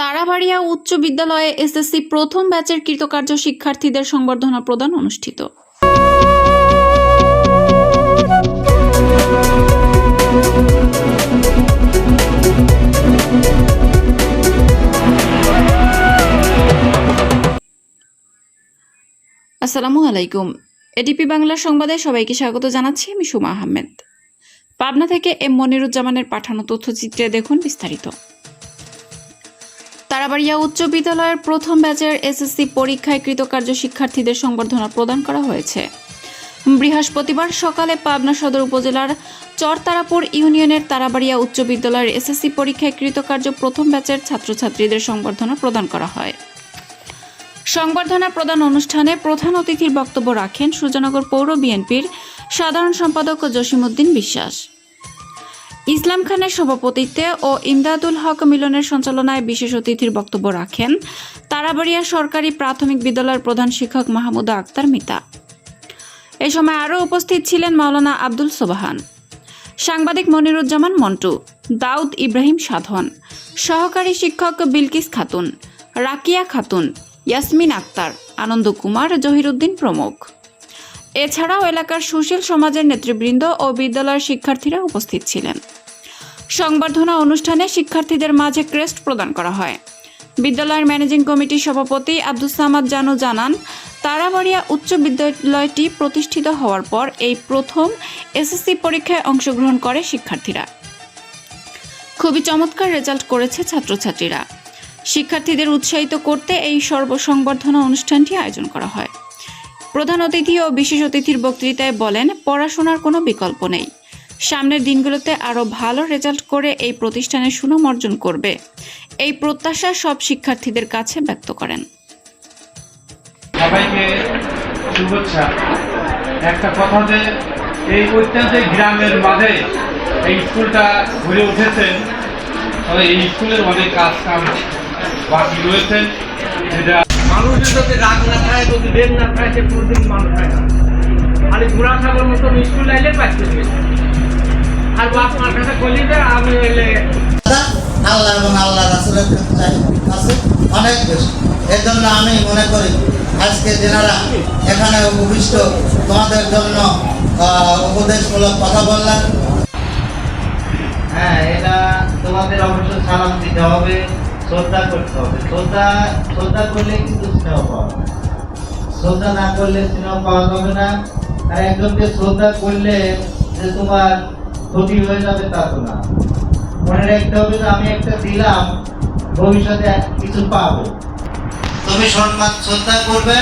তারাবাড়িয়া উচ্চ বিদ্যালয়ে এসএসসি প্রথম ব্যাচের কৃতকার্য শিক্ষার্থীদের সংবর্ধনা প্রদান অনুষ্ঠিত। আসসালামু আলাইকুম। এডিপি বাংলা সংবাদে সবাইকে স্বাগত জানাচ্ছি, আমি সুমা আহমেদ। পাবনা থেকে এম মনিরুজ্জামানের পাঠানো তথ্যচিত্রে দেখুন বিস্তারিত। তারাবাড়িয়া উচ্চ বিদ্যালয়ের প্রথম ব্যাচের এসএসসি পরীক্ষায় কৃতকার্য শিক্ষার্থীদের সংবর্ধনা প্রদান করা হয়েছে। বৃহস্পতিবার সকালে পাবনা সদর উপজেলার চরতারাপুর ইউনিয়নের তারাবাড়িয়া উচ্চ বিদ্যালয়ের এসএসসি পরীক্ষায় কৃতকার্য প্রথম ব্যাচের ছাত্রছাত্রীদের সংবর্ধনা প্রদান করা হয়। সংবর্ধনা প্রদান অনুষ্ঠানে প্রধান অতিথির বক্তব্য রাখেন সুজানগর পৌর বিএনপির সাধারণ সম্পাদক জসিমউদ্দিন বিশ্বাস। ইসলাম খানের সভাপতিত্বে ও ইমদাদুল হক মিলনের সঞ্চালনায় বিশেষ অতিথির বক্তব্য রাখেন তারাবাড়িয়া সরকারি প্রাথমিক বিদ্যালয়ের প্রধান শিক্ষক মাহমুদা আক্তার মিতা। এ সময় আরও উপস্থিত ছিলেন মাওলানা আব্দুল সোবাহান, সাংবাদিক মনিরুজ্জামান মন্টু, দাউদ ইব্রাহিম সাধন, সহকারী শিক্ষক বিলকিস খাতুন, রাকিয়া খাতুন, ইয়াসমিন আক্তার, আনন্দ কুমার, জহিরুদ্দিন প্রমুখ। এছাড়াও এলাকার সুশীল সমাজের নেতৃবৃন্দ ও বিদ্যালয়ের শিক্ষার্থীরা উপস্থিত ছিলেন। সংবর্ধনা অনুষ্ঠানে শিক্ষার্থীদের মাঝে ক্রেস্ট প্রদান করা হয়। বিদ্যালয়ের ম্যানেজিং কমিটির সভাপতি আব্দুস সামাদ জানু জানান, তারাবাড়িয়া উচ্চ বিদ্যালয়টি প্রতিষ্ঠিত হওয়ার পর এই প্রথম এসএসসি পরীক্ষায় অংশগ্রহণ করে শিক্ষার্থীরা। খুবই চমৎকার রেজাল্ট করেছে ছাত্রছাত্রীরা। শিক্ষার্থীদের উৎসাহিত করতে এই সর্বসংবর্ধনা অনুষ্ঠানটি আয়োজন করা হয়। প্রধান অতিথি ও বিশেষ অতিথির বক্তৃতায় বলেন পড়াশোনার কোনো বিকল্প নেই। সামনের দিনগুলোতে আরও ভালো রেজাল্ট করে এই প্রতিষ্ঠানে সুনাম অর্জন করবে। এই প্রত্যাশা সব শিক্ষার্থীদের কাছে ব্যক্ত করেন। সবাইকে শুভেচ্ছা। একটা কথা যে এই ঐতিহাসিক গ্রামের মাঝে এই স্কুলটা গড়ে উঠেছে তবে এই স্কুলের অনেক কাজ কাম বাকি রয়েছে। যেটা মানুষের যদি রাগ যদি না খায় সে কোনদিন মানুষ হয় না। খালি বুড়া ছাগল মতো স্কুল আইলে আর বাপ মার কাছে যে আমি এলে আল্লাহ এবং আল্লাহ রাসুলের কাছে অনেক বেশি। এর জন্য আমি মনে করি আজকে যেনারা এখানে উপবিষ্ট তোমাদের জন্য উপদেশমূলক কথা বললেন হ্যাঁ এটা তোমাদের অবশ্য সালাম দিতে হবে শ্রদ্ধা করতে হবে। শ্রদ্ধা শ্রদ্ধা করলে কিন্তু স্নেহ পাওয়া শ্রদ্ধা না করলে সিনেমা পাওয়া যাবে না। আর একজনকে শ্রদ্ধা করলে যে তোমার ক্ষতি হয়ে যাবে তা তো না। মনে রাখতে হবে যে আমি একটা দিলাম, ভবিষ্যতে কিছু পাবো। তুমি সম্মান শ্রদ্ধা করবে